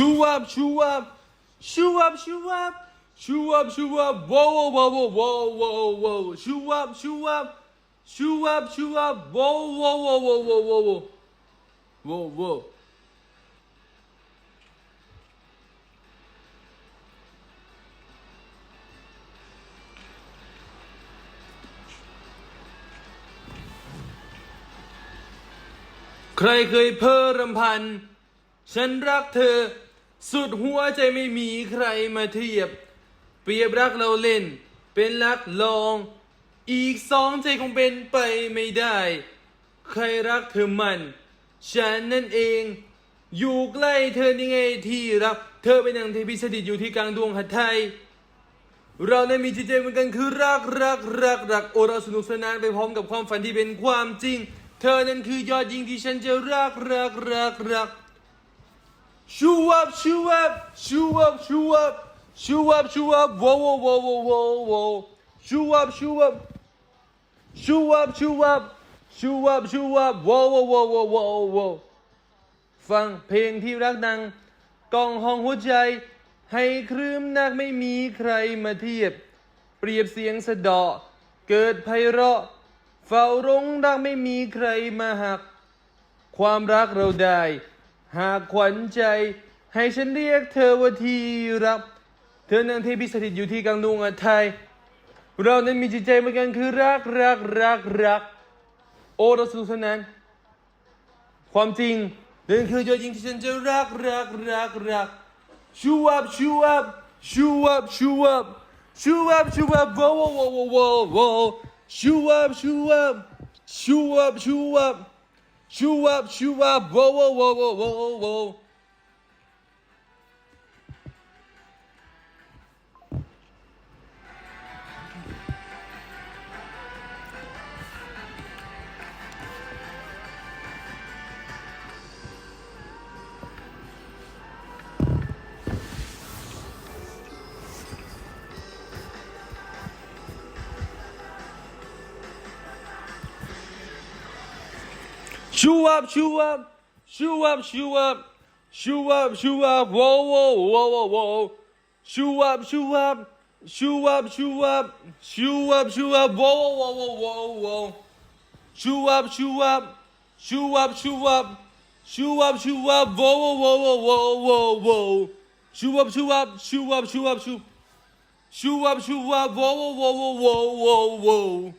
ชูวับชูวับชูวับชูวับชูวับชูวับว้าวว้าวว้าวว้าวว้าวชูวับชูวับชูวับชูวับว้วว้วว้วว้วว้วว้วว้าวใครเคยเพ้อรำพันฉันรักเธอสุดหัวใจไม่มีใครมาเทียบ เปรียบรักเราเล่น เป็นรักลอง อีกสองใจคงเป็นไปไม่ได้ ใครรักเธอมัน ฉันนั่นเองอยู่ใกล้เธอยังไงที่รัก เธอเป็นอย่างที่พิสดิตอยู่ที่กลางดวงหัตไทย เราได้มีจิตใจเหมือนกันคือรักรัก รัก รักโอเราสนุกสนานไปพร้อมกับความฝันที่เป็นความจริง เธอนั้นคือยอดยิงที่ฉันจะรักรักรักรัก Shoe up, shoe up, shoe up, shoe up, shoe up, shoe up, whoa, whoa, whoa, whoa, whoa, whoa. Shoe up, shoe up, shoe up, shoe up, shoe up, shoe up, whoa, whoa, whoa, whoa, whoa, whoa. ฟังเพลงที่รักดังกองห้องหัวใจ ให้ครื้มนักไม่มีใครมาเทียบ เปรียบเสียงสะดาะเกิดไพเราะเฝ้ารงรักไม่มีใครมาหัก ความรักเราได้หากขวัญใจให้ฉันเรียกเธอว่าที่รักเธอนั้งที่พิสถิตอยู่ที่กลางดวงอาทัยเรานั้นมีจิตใจเหมือนกันคือรักรักรักรัก โอ้เราสุขสน้นความจริงเดิ่คือจริงที่ฉันจะรักรักรักรักชูวับชูวับชูวับชูวับชูวับชูวับโว้โว้ว้ว้วชูวับชูวับชูวับชูวับ Shoo up, shoo up, whoa, whoa, whoa, whoa, whoa, whoa. Shoe up, shoe up, shoe up, shoe up, shoe up, shoe up, whoa, whoa, whoa, whoa, whoa. Shoe up, shoe up, shoe up, shoe up, shoe up, shoe up, whoa, whoa, whoa, whoa, whoa. Shoe up, shoe up, shoe up, shoe up, shoe up, shoe up, whoa, whoa, whoa, whoa, whoa, whoa. Shoe up, shoe up, shoe up, shoe up, shoe. up, shoe up, whoa, whoa, whoa, whoa, whoa, whoa.